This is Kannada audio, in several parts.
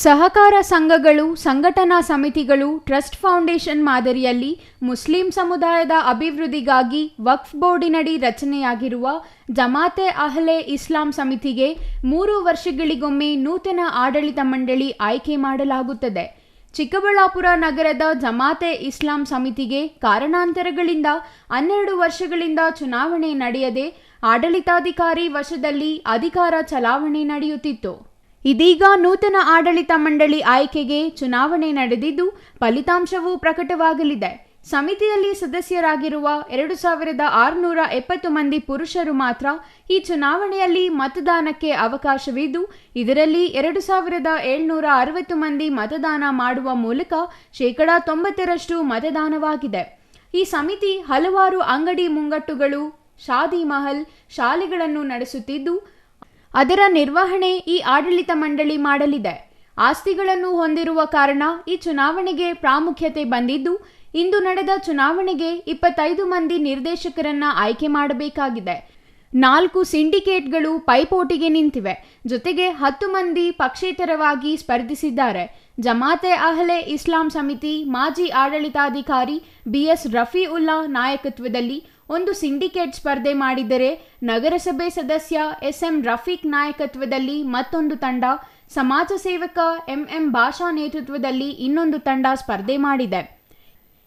ಸಹಕಾರ ಸಂಘಗಳು, ಸಂಘಟನಾ ಸಮಿತಿಗಳು, ಟ್ರಸ್ಟ್ ಫೌಂಡೇಶನ್ ಮಾದರಿಯಲ್ಲಿ ಮುಸ್ಲಿಂ ಸಮುದಾಯದ ಅಭಿವೃದ್ಧಿಗಾಗಿ ವಕ್ಫ್ ಬೋರ್ಡಿನಡಿ ರಚನೆಯಾಗಿರುವ ಜಮಾತೆ ಅಹ್ಲೆ ಇಸ್ಲಾಂ ಸಮಿತಿಗೆ ಮೂರು ವರ್ಷಗಳಿಗೊಮ್ಮೆ ನೂತನ ಆಡಳಿತ ಮಂಡಳಿ ಆಯ್ಕೆ ಮಾಡಲಾಗುತ್ತದೆ. ಚಿಕ್ಕಬಳ್ಳಾಪುರ ನಗರದ ಜಮಾತೆ ಇಸ್ಲಾಂ ಸಮಿತಿಗೆ ಕಾರಣಾಂತರಗಳಿಂದ ಹನ್ನೆರಡು ವರ್ಷಗಳಿಂದ ಚುನಾವಣೆ ನಡೆಯದೆ ಆಡಳಿತಾಧಿಕಾರಿ ವಶದಲ್ಲಿ ಅಧಿಕಾರ ಚಲಾವಣೆ ನಡೆಯುತ್ತಿತ್ತು. ಇದೀಗ ನೂತನ ಆಡಳಿತ ಮಂಡಳಿ ಆಯ್ಕೆಗೆ ಚುನಾವಣೆ ನಡೆದಿದ್ದು ಫಲಿತಾಂಶವೂ ಪ್ರಕಟವಾಗಲಿದೆ. ಸಮಿತಿಯಲ್ಲಿ ಸದಸ್ಯರಾಗಿರುವ ಎರಡು ಸಾವಿರದ ಆರುನೂರ ಎಪ್ಪತ್ತು ಮಂದಿ ಪುರುಷರು ಮಾತ್ರ ಈ ಚುನಾವಣೆಯಲ್ಲಿ ಮತದಾನಕ್ಕೆ ಅವಕಾಶವಿದ್ದು, ಇದರಲ್ಲಿ ಎರಡು ಸಾವಿರದ ಏಳ್ನೂರ ಅರವತ್ತು ಮಂದಿ ಮತದಾನ ಮಾಡುವ ಮೂಲಕ ಶೇಕಡಾ ತೊಂಬತ್ತರಷ್ಟು ಮತದಾನವಾಗಿದೆ. ಈ ಸಮಿತಿ ಹಲವಾರು ಅಂಗಡಿ ಮುಂಗಟ್ಟುಗಳು, ಶಾದಿ ಮಹಲ್, ಶಾಲೆಗಳನ್ನು ನಡೆಸುತ್ತಿದ್ದು ಅದರ ನಿರ್ವಹಣೆ ಈ ಆಡಳಿತ ಮಂಡಳಿ ಮಾಡಲಿದೆ. ಆಸ್ತಿಗಳನ್ನು ಹೊಂದಿರುವ ಕಾರಣ ಈ ಚುನಾವಣೆಗೆ ಪ್ರಾಮುಖ್ಯತೆ ಬಂದಿದ್ದು, ಇಂದು ನಡೆದ ಚುನಾವಣೆಗೆ ಇಪ್ಪತ್ತೈದು ಮಂದಿ ನಿರ್ದೇಶಕರನ್ನ ಆಯ್ಕೆ ಮಾಡಬೇಕಾಗಿದೆ. ನಾಲ್ಕು ಸಿಂಡಿಕೇಟ್ಗಳು ಪೈಪೋಟಿಗೆ ನಿಂತಿವೆ. ಜೊತೆಗೆ ಹತ್ತು ಮಂದಿ ಪಕ್ಷೇತರವಾಗಿ ಸ್ಪರ್ಧಿಸಿದ್ದಾರೆ. ಜಮಾತೆ ಅಹ್ಲೆ ಇಸ್ಲಾಂ ಸಮಿತಿ ಮಾಜಿ ಆಡಳಿತಾಧಿಕಾರಿ ಬಿಎಸ್ ರಫಿ ಉಲ್ಲಾ ನಾಯಕತ್ವದಲ್ಲಿ ಒಂದು ಸಿಂಡಿಕೇಟ್ ಸ್ಪರ್ಧೆ ಮಾಡಿದರೆ ನಗರಸಭೆ ಸದಸ್ಯ ಎಸ್ಎಂ ರಫೀಕ್ ನಾಯಕತ್ವದಲ್ಲಿ ಮತ್ತೊಂದು ತಂಡ, ಸಮಾಜ ಸೇವಕ ಎಂಎಂ ಭಾಷಾ ನೇತೃತ್ವದಲ್ಲಿ ಇನ್ನೊಂದು ತಂಡ ಸ್ಪರ್ಧೆ ಮಾಡಿದೆ.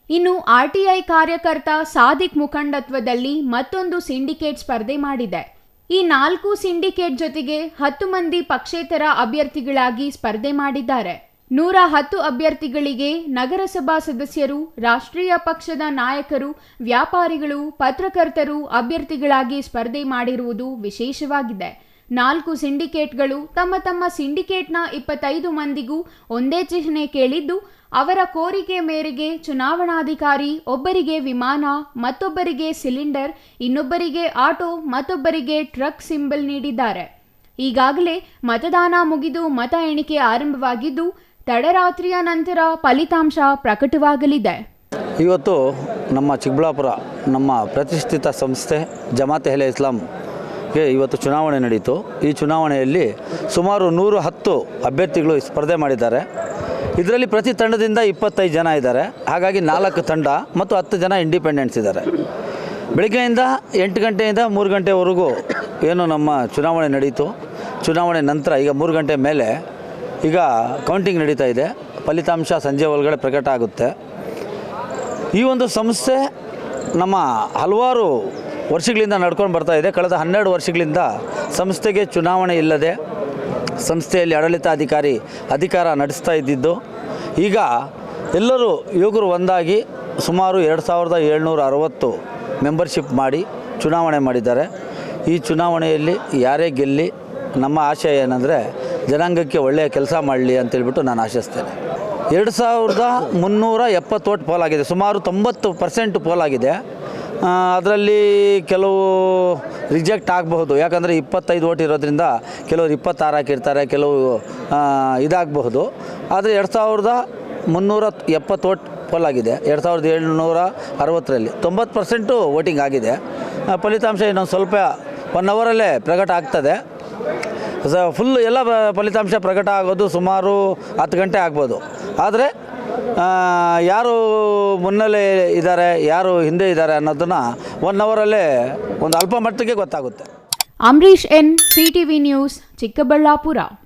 ಇನ್ನು ಆರ್ಟಿಐ ಕಾರ್ಯಕರ್ತ ಸಾದಿಕ್ ಮುಖಂಡತ್ವದಲ್ಲಿ ಮತ್ತೊಂದು ಸಿಂಡಿಕೇಟ್ ಸ್ಪರ್ಧೆ ಮಾಡಿದೆ. ಈ ನಾಲ್ಕು ಸಿಂಡಿಕೇಟ್ ಜೊತೆಗೆ ಹತ್ತು ಮಂದಿ ಪಕ್ಷೇತರ ಅಭ್ಯರ್ಥಿಗಳಾಗಿ ಸ್ಪರ್ಧೆ ಮಾಡಿದ್ದಾರೆ. ನೂರ ಹತ್ತು ಅಭ್ಯರ್ಥಿಗಳಿಗೆ ನಗರಸಭಾ ಸದಸ್ಯರು, ರಾಷ್ಟ್ರೀಯ ಪಕ್ಷದ ನಾಯಕರು, ವ್ಯಾಪಾರಿಗಳು, ಪತ್ರಕರ್ತರು ಅಭ್ಯರ್ಥಿಗಳಾಗಿ ಸ್ಪರ್ಧೆ ಮಾಡಿರುವುದು ವಿಶೇಷವಾಗಿದೆ. ನಾಲ್ಕು ಸಿಂಡಿಕೇಟ್ಗಳು ತಮ್ಮ ತಮ್ಮ ಸಿಂಡಿಕೇಟ್ನ ಇಪ್ಪತ್ತೈದು ಮಂದಿಗೂ ಒಂದೇ ಚಿಹ್ನೆ ಕೇಳಿದ್ದು, ಅವರ ಕೋರಿಕೆ ಮೇರೆಗೆ ಚುನಾವಣಾಧಿಕಾರಿ ಒಬ್ಬರಿಗೆ ವಿಮಾನ, ಮತ್ತೊಬ್ಬರಿಗೆ ಸಿಲಿಂಡರ್, ಇನ್ನೊಬ್ಬರಿಗೆ ಆಟೋ, ಮತ್ತೊಬ್ಬರಿಗೆ ಟ್ರಕ್ ಸಿಂಬಲ್ ನೀಡಿದ್ದಾರೆ. ಈಗಾಗಲೇ ಮತದಾನ ಮುಗಿದು ಮತ ಎಣಿಕೆ ಆರಂಭವಾಗಿದ್ದು ತಡರಾತ್ರಿಯ ನಂತರ ಫಲಿತಾಂಶ ಪ್ರಕಟವಾಗಲಿದೆ. ಇವತ್ತು ನಮ್ಮ ಚಿಕ್ಕಬಳ್ಳಾಪುರ, ನಮ್ಮ ಪ್ರತಿಷ್ಠಿತ ಸಂಸ್ಥೆ ಜಮಾತೆ ಹೆಲೆ ಇಸ್ಲಾಂಗೆ ಇವತ್ತು ಚುನಾವಣೆ ನಡೀತು. ಈ ಚುನಾವಣೆಯಲ್ಲಿ ಸುಮಾರು ನೂರು ಹತ್ತು ಅಭ್ಯರ್ಥಿಗಳು ಸ್ಪರ್ಧೆ ಮಾಡಿದ್ದಾರೆ. ಇದರಲ್ಲಿ ಪ್ರತಿ ತಂಡದಿಂದ ಇಪ್ಪತ್ತೈದು ಜನ ಇದ್ದಾರೆ. ಹಾಗಾಗಿ ನಾಲ್ಕು ತಂಡ ಮತ್ತು ಹತ್ತು ಜನ ಇಂಡಿಪೆಂಡೆಂಟ್ಸ್ ಇದ್ದಾರೆ. ಬೆಳಗ್ಗೆಯಿಂದ ಎಂಟು ಗಂಟೆಯಿಂದ ಮೂರು ಗಂಟೆವರೆಗೂ ಏನು ನಮ್ಮ ಚುನಾವಣೆ ನಡೀತು. ಚುನಾವಣೆ ನಂತರ ಈಗ ಮೂರು ಗಂಟೆ ಮೇಲೆ ಈಗ ಕೌಂಟಿಂಗ್ ನಡೀತಾ ಇದೆ. ಫಲಿತಾಂಶ ಸಂಜೆ ಒಳಗಡೆ ಪ್ರಕಟ ಆಗುತ್ತೆ. ಈ ಒಂದು ಸಂಸ್ಥೆ ನಮ್ಮ ಹಲವಾರು ವರ್ಷಗಳಿಂದ ನಡ್ಕೊಂಡು ಬರ್ತಾ ಇದೆ. ಕಳೆದ ಹನ್ನೆರಡು ವರ್ಷಗಳಿಂದ ಸಂಸ್ಥೆಗೆ ಚುನಾವಣೆ ಇಲ್ಲದೆ ಸಂಸ್ಥೆಯಲ್ಲಿ ಆಡಳಿತಾಧಿಕಾರಿ ಅಧಿಕಾರ ನಡೆಸ್ತಾ ಇದ್ದಿದ್ದು, ಈಗ ಎಲ್ಲರೂ ಯುವಕರು ಒಂದಾಗಿ ಸುಮಾರು ಎರಡು ಸಾವಿರದ ಏಳ್ನೂರ ಅರವತ್ತು ಮೆಂಬರ್ಶಿಪ್ ಮಾಡಿ ಚುನಾವಣೆ ಮಾಡಿದ್ದಾರೆ. ಈ ಚುನಾವಣೆಯಲ್ಲಿ ಯಾರೇ ಗೆಲ್ಲಿ, ನಮ್ಮ ಆಶಯ ಏನಂದರೆ ಜನಾಂಗಕ್ಕೆ ಒಳ್ಳೆಯ ಕೆಲಸ ಮಾಡಲಿ ಅಂತೇಳ್ಬಿಟ್ಟು ನಾನು ಆಶಿಸ್ತೇನೆ. ಎರಡು ಸಾವಿರದ ಮುನ್ನೂರ ಎಪ್ಪತ್ತೋಟು ಪೋಲಾಗಿದೆ ಸುಮಾರು ತೊಂಬತ್ತು ಪರ್ಸೆಂಟ್ ಪೋಲಾಗಿದೆ ಅದರಲ್ಲಿ ಕೆಲವು ರಿಜೆಕ್ಟ್ ಆಗಬಹುದು. ಯಾಕಂದರೆ ಇಪ್ಪತ್ತೈದು ಓಟ್ ಇರೋದ್ರಿಂದ ಕೆಲವರು ಇಪ್ಪತ್ತಾರು ಹಾಕಿರ್ತಾರೆ, ಕೆಲವು ಇದಾಗಬಹುದು. ಆದರೆ ಎರಡು ಸಾವಿರದ ಮುನ್ನೂರ ಎಪ್ಪತ್ತು ಪೋಲಾಗಿದೆ ಎರಡು ಸಾವಿರದ ಏಳ್ನೂರ ಅರವತ್ತರಲ್ಲಿ ತೊಂಬತ್ತು ಪರ್ಸೆಂಟು ವೋಟಿಂಗ್ ಆಗಿದೆ. ಫಲಿತಾಂಶ ಇನ್ನೊಂದು ಸ್ವಲ್ಪ ಒನ್ ಅವರಲ್ಲೇ ಪ್ರಕಟ ಆಗ್ತದೆ. ಫುಲ್ ಎಲ್ಲ ಫಲಿತಾಂಶ ಪ್ರಕಟ ಆಗೋದು ಸುಮಾರು ಹತ್ತು ಗಂಟೆ ಆಗ್ಬೋದು. ಆದರೆ ಯಾರು ಮುನ್ನೆಲೆ ಇದ್ದಾರೆ ಯಾರು ಹಿಂದೆ ಇದ್ದಾರೆ ಅನ್ನೋದನ್ನು ಒನ್ ಅವರಲ್ಲೇ ಒಂದು ಅಲ್ಪ ಮಟ್ಟಿಗೆ ಗೊತ್ತಾಗುತ್ತೆ. Ambareesh N CTV news Chikkaballapur.